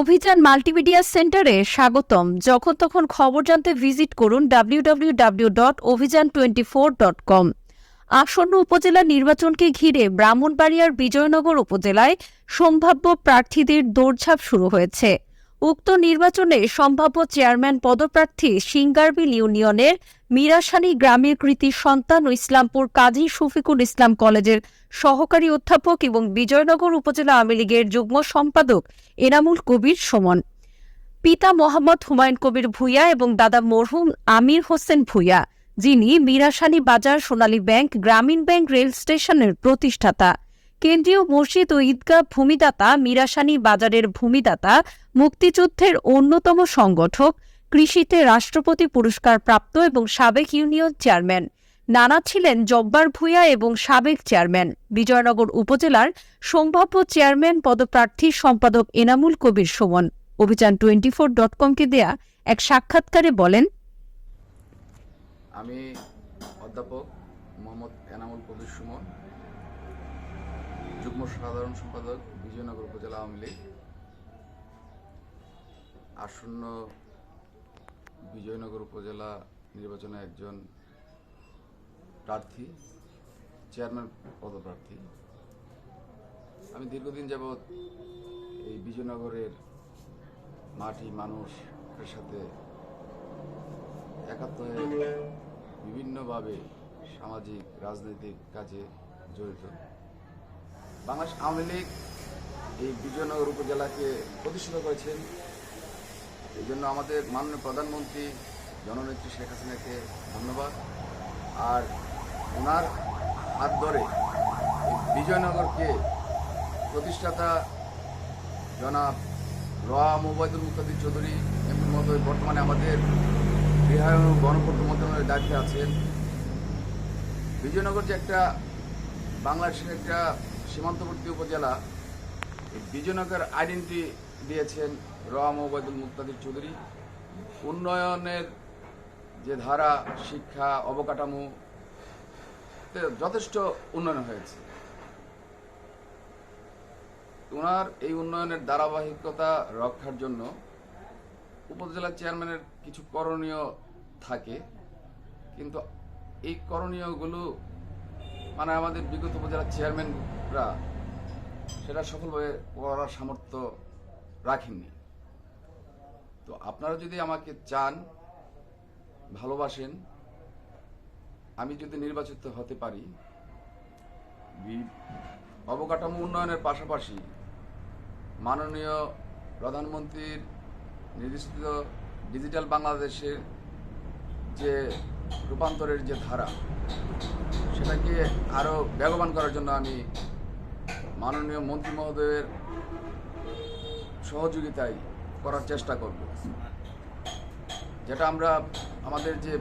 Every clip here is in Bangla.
অভিযান মাল্টিমিডিয়া সেন্টারে স্বাগতম। যখন তখন খবর জানতে ভিজিট করুন W W W dot Abhijan twenty four dot com আসন্ন উপজেলা নির্বাচনকে ঘিরে ব্রাহ্মণবাড়িয়ার বিজয়নগর উপজেলায় সম্ভাব্য প্রার্থীদের দৌড়ঝাঁপ শুরু হয়েছে। উক্ত নির্বাচনে সম্ভাব্য চেয়ারম্যান পদপ্রার্থী সিঙ্গারবিল ইউনিয়নের মিরাসানি গ্রামের কৃতি সন্তান ও ইসলামপুর কাজী শফিকুল ইসলাম কলেজের সহকারী অধ্যাপক এবং বিজয়নগর উপজেলা আওয়ামী লীগের যুগ্ম সম্পাদক এনামুল কবির সুমন। পিতা মোহাম্মদ হুমায়ুন কবির ভূঁইয়া এবং দাদা মরহুম আমির হোসেন ভূঁইয়া, যিনি মিরাসানি বাজার সোনালী ব্যাংক গ্রামীণ ব্যাংক রেল স্টেশনের প্রতিষ্ঠাতা। কেন্দ্রীয় মসজিদ ও ঈদগাহ ভূমিদাতা মিরাসানি বাজারের ভূমিদাতা, মুক্তিযুদ্ধের অন্যতম সংগঠক, কৃষিতে রাষ্ট্রপতি পুরস্কার প্রাপ্ত এবং সাবেক ইউনিয়ন চেয়ারম্যান। নানা ছিলেন জব্বার ভূঁইয়া এবং সাবেক চেয়ারম্যান। বিজয়নগর উপজেলার সম্ভাব্য চেয়ারম্যান পদপ্রার্থী সম্পাদক এনামুল কবির সুমন। অভিযান টোয়েন্টি ফোর ডট কমকে দেয়া এক সাক্ষাৎকারে বলেন, আমি অধ্যাপক মোহাম্মদ এনামুল কবির সুমন যুগ্ম সাধারণ সম্পাদক বিজয়নগর উপজেলা আওয়ামী লীগ। আসন্ন বিজয়নগর উপজেলা নির্বাচনে একজন প্রার্থী, চেয়ারম্যান পদপ্রার্থী। আমি দীর্ঘদিন যাবৎ এই বিজয়নগরের মাটি মানুষের সাথে একাত্ম হয়ে বিভিন্নভাবে সামাজিক, রাজনৈতিক কাজে জড়িত। বাংলাদেশ আওয়ামী লীগ এই বিজয়নগর উপজেলাকে প্রতিষ্ঠিত করেছেন। এই জন্য আমাদের মাননীয় প্রধানমন্ত্রী জননেত্রী শেখ হাসিনাকে ধন্যবাদ। আর ওনার হাত ধরে বিজয়নগরকে প্রতিষ্ঠাতা জনাব রোয়া মোবাইদুল মুক্তাদির চৌধুরী এমপি মহোদয় বর্তমানে আমাদের ও গণপূর্ত মন্ত্রণালয়ের দায়িত্বে আছেন। বিজয়নগর যে একটা বাংলাদেশের একটা সীমান্তবর্তী উপজেলা বিজয়নগর আইডেন্টি দিয়েছেন রোয়া ওবায়দুল মুক্তাদির চৌধুরী। উন্নয়নের যে ধারা, শিক্ষা, অবকাঠামো যথেষ্ট উন্নয়ন হয়েছে। ওনার এই উন্নয়নের ধারাবাহিকতা রক্ষার জন্য উপজেলা চেয়ারম্যানের কিছু করণীয় থাকে, কিন্তু এই করণীয়গুলো মানে আমাদের বিগত উপজেলার চেয়ারম্যানরা সেটা সফলভাবে করার সামর্থ্য রাখেননি। তো আপনারা যদি আমাকে চান, ভালোবাসেন, আমি যদি নির্বাচিত হতে পারি অবকাঠামো উন্নয়নের পাশাপাশি মাননীয় প্রধানমন্ত্রীর নির্দিষ্ট ডিজিটাল বাংলাদেশের যে রূপান্তরের যে ধারা, সেটাকে আরও বেগবান করার জন্য আমি মাননীয় মন্ত্রী মহোদয়ের সহযোগিতায় করার চেষ্টা করব। যেটা আমরা, আমাদের যে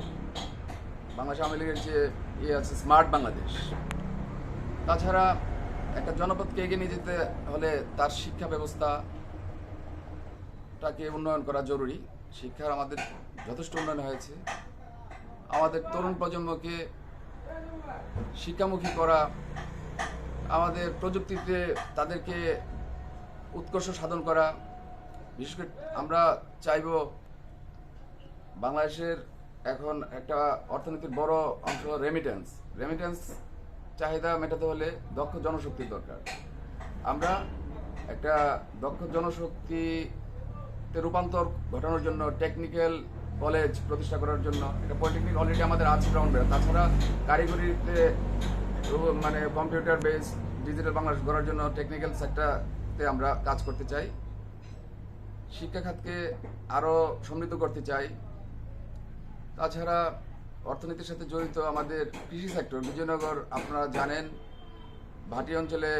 বাংলাদেশ আওয়ামী লীগের যে ইয়ে আছে, স্মার্ট বাংলাদেশ, তাছাড়া একটা জনপদকে এগিয়ে নিয়ে যেতে হলে তার শিক্ষা ব্যবস্থাটাকে উন্নয়ন করা জরুরি। শিক্ষার আমাদের যথেষ্ট উন্নয়ন হয়েছে। আমাদের তরুণ প্রজন্মকে শিক্ষামুখী করা, আমাদের প্রযুক্তিতে তাদেরকে উৎকর্ষ সাধন করা, বিশেষ করে আমরা চাইব বাংলাদেশের এখন একটা অর্থনীতির বড় অংশ রেমিটেন্স রেমিটেন্স চাহিদা মেটাতে হলে দক্ষ জনশক্তির দরকার। আমরা একটা দক্ষ জনশক্তিতে রূপান্তর ঘটানোর জন্য টেকনিক্যাল কলেজ প্রতিষ্ঠা করার জন্য। এটা পলিটেকনিক অলরেডি আমাদের আছে গ্রাউন্ডে তাছাড়া কারিগরিতে মানে কম্পিউটার বেস ডিজিটাল বাংলাদেশ গড়ার জন্য টেকনিক্যাল সেক্টরতে আমরা কাজ করতে চাই। শিক্ষা খাতকে আরও সমৃদ্ধ করতে চাই। তাছাড়া অর্থনীতির সাথে জড়িত আমাদের কৃষি সেক্টর বিজয়নগর আপনারা জানেন। ভাটি অঞ্চলে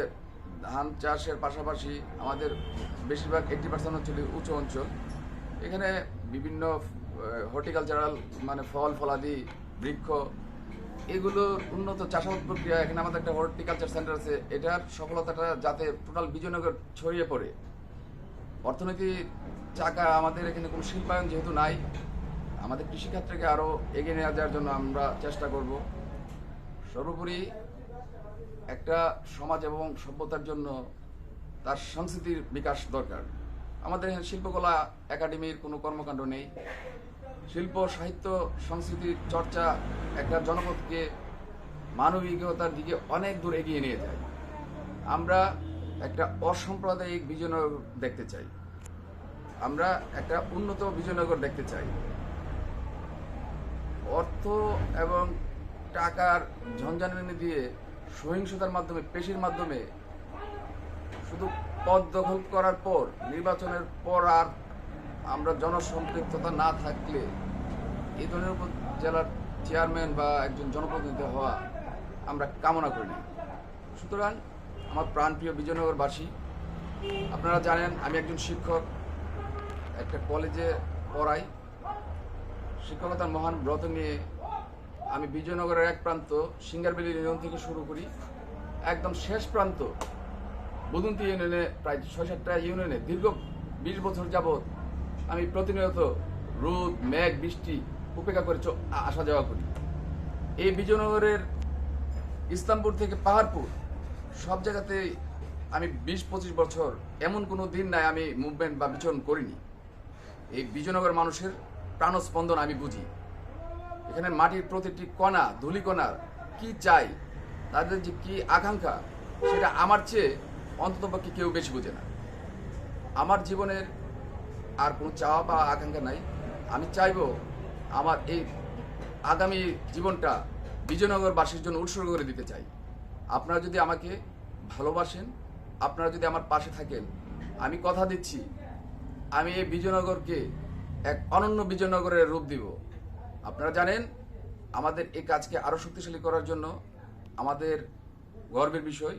ধান চাষের পাশাপাশি আমাদের বেশিরভাগ এইটি পার্সেন্ট অঞ্চলে উঁচু অঞ্চল। এখানে বিভিন্ন হর্টিকালচারাল মানে ফল, ফলাদি, বৃক্ষ এগুলোর উন্নত চাষাবাদ প্রক্রিয়া। এখানে আমাদের একটা হর্টিকালচার সেন্টার আছে। এটার সফলতাটা যাতে টোটাল বিজয়নগর ছড়িয়ে পড়ে। অর্থনীতি চাকা, আমাদের এখানে কোনো শিল্পায়ন যেহেতু নাই, আমাদের কৃষিক্ষেত্রকে আরও এগিয়ে নিয়ে যাওয়ার জন্য আমরা চেষ্টা করব। সর্বোপরি একটা সমাজ এবং সভ্যতার জন্য তার সংস্কৃতির বিকাশ দরকার। আমাদের এখানে শিল্পকলা একাডেমির কোনো কর্মকাণ্ড নেই। শিল্প, সাহিত্য সংস্কৃতির চর্চা একটা জনপদকে মানবিকতার দিকে অনেক দূর এগিয়ে নিয়ে যায়। আমরা একটা অসাম্প্রদায়িক বিজয়নগর দেখতে চাই। আমরা একটা উন্নত বিজয়নগর দেখতে চাই। অর্থ এবং টাকার ঝঞ্ঝানি দিয়ে সহিংসতার মাধ্যমে, পেশির মাধ্যমে শুধু পদ দখল করার পর, নির্বাচনের পর আর আমরা জনসম্পৃক্ততা না থাকলে এই ধরনের উপজেলার চেয়ারম্যান বা একজন জনপ্রতিনিধি হওয়া আমরা কামনা করি না। সুতরাং আমার প্রাণপ্রিয় বিজয়নগরবাসী, আপনারা জানেন আমি একজন শিক্ষক, একটা কলেজে পড়াই। শিক্ষকতার মহান ব্রত নিয়ে আমি বিজয়নগরের এক প্রান্ত, সিঙ্গারবেলি ইউনিয়ন থেকে শুরু করি। একদম শেষ প্রান্ত বদন্তি ইউনিয়নে প্রায় ছয় সাতটা ইউনিয়নে দীর্ঘ বিশ বছর যাবৎ আমি প্রতিনিয়ত রোদ, মেঘ, বৃষ্টি উপেক্ষা করে আসা যাওয়া করি। এই বিজয়নগরের ইসলামপুর থেকে পাহাড়পুর, সব জায়গাতে আমি বিশ পঁচিশ বছর এমন কোনো দিন নাই আমি মুভমেন্ট বা বিচরণ করিনি। এই বিজয়নগর মানুষের প্রাণস্পন্দন আমি বুঝি। এখানে মাটির প্রতিটি কণা ধুলিকণা কি চাই, তাদের যে কি আকাঙ্ক্ষা, সেটা আমার চেয়ে অন্ততপক্ষে কেউ বেশি বোঝে না। আমার জীবনের আর কোনো চাওয়া বা আকাঙ্ক্ষা নাই। আমি চাইব আমার এই আগামী জীবনটা বিজয়নগরবাসীর জন্য উৎসর্গ করে দিতে চাই। আপনারা যদি আমাকে ভালোবাসেন, আপনারা যদি আমার পাশে থাকেন, আমি কথা দিচ্ছি, আমি এই বিজয়নগরকে এক অনন্য বিজয়নগরের রূপ দিব। আপনারা জানেন, আমাদের এই কাজকে আরও শক্তিশালী করার জন্য আমাদের গর্বের বিষয়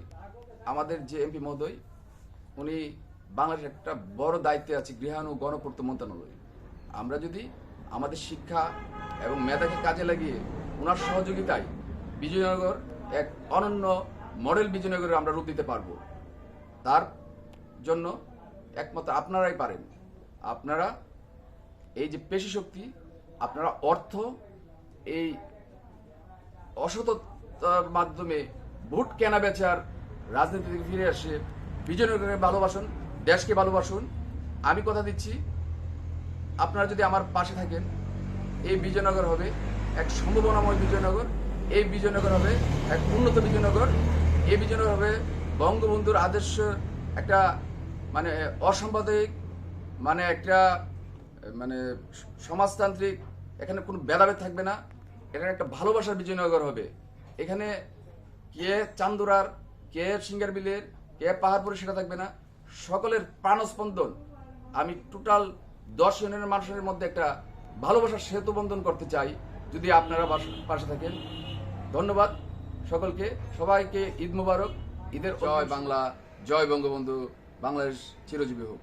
আমাদের যে এমপি মহোদয়, উনি বাংলাদেশের একটা বড় দায়িত্বে আছে গৃহাণু গণপূর্ত মন্ত্রণালয়। আমরা যদি আমাদের শিক্ষা এবং মেধাকে কাজে লাগিয়ে ওনার সহযোগিতায় বিজয়নগর এক অনন্য মডেল বিজয়নগরে আমরা রূপ দিতে পারব, তার জন্য একমাত্র আপনারাই পারেন। আপনারা এই যে পেশি শক্তি, আপনারা অর্থ, এই অসততার মাধ্যমে ভোট কেনা বেচার রাজনীতি থেকে ফিরে আসে। বিজয়নগরকে ভালোবাসুন দেশকে ভালোবাসুন আমি কথা দিচ্ছি, আপনারা যদি আমার পাশে থাকেন, এই বিজয়নগর হবে এক সম্ভাবনাময় বিজয়নগর, এই বিজয়নগর হবে এক উন্নত বিজয়নগর, এই বিজয়নগর হবে বঙ্গবন্ধুর আদর্শ একটা মানে অসাম্প্রদায়িক মানে একটা মানে সমাজতান্ত্রিক, এখানে কোনো ভেদাভেদ থাকবে না। এখানে একটা ভালোবাসার বিজয়নগর হবে। এখানে কে চান্দুরার কে সিঙ্গার বিলের কে পাহাড়পুরে সেটা থাকবে না। সকলের প্রাণস্পন্দন। আমি টোটাল দশ ইউনিয়নের মানুষের মধ্যে একটা ভালোবাসার সেতু বন্ধন করতে চাই যদি আপনারা পাশে থাকেন। ধন্যবাদ সকলকে। সবাইকে ঈদ মুবারক। ঈদের জয় বাংলা জয় বঙ্গবন্ধু। বাংলাদেশ চিরজীবী হোক।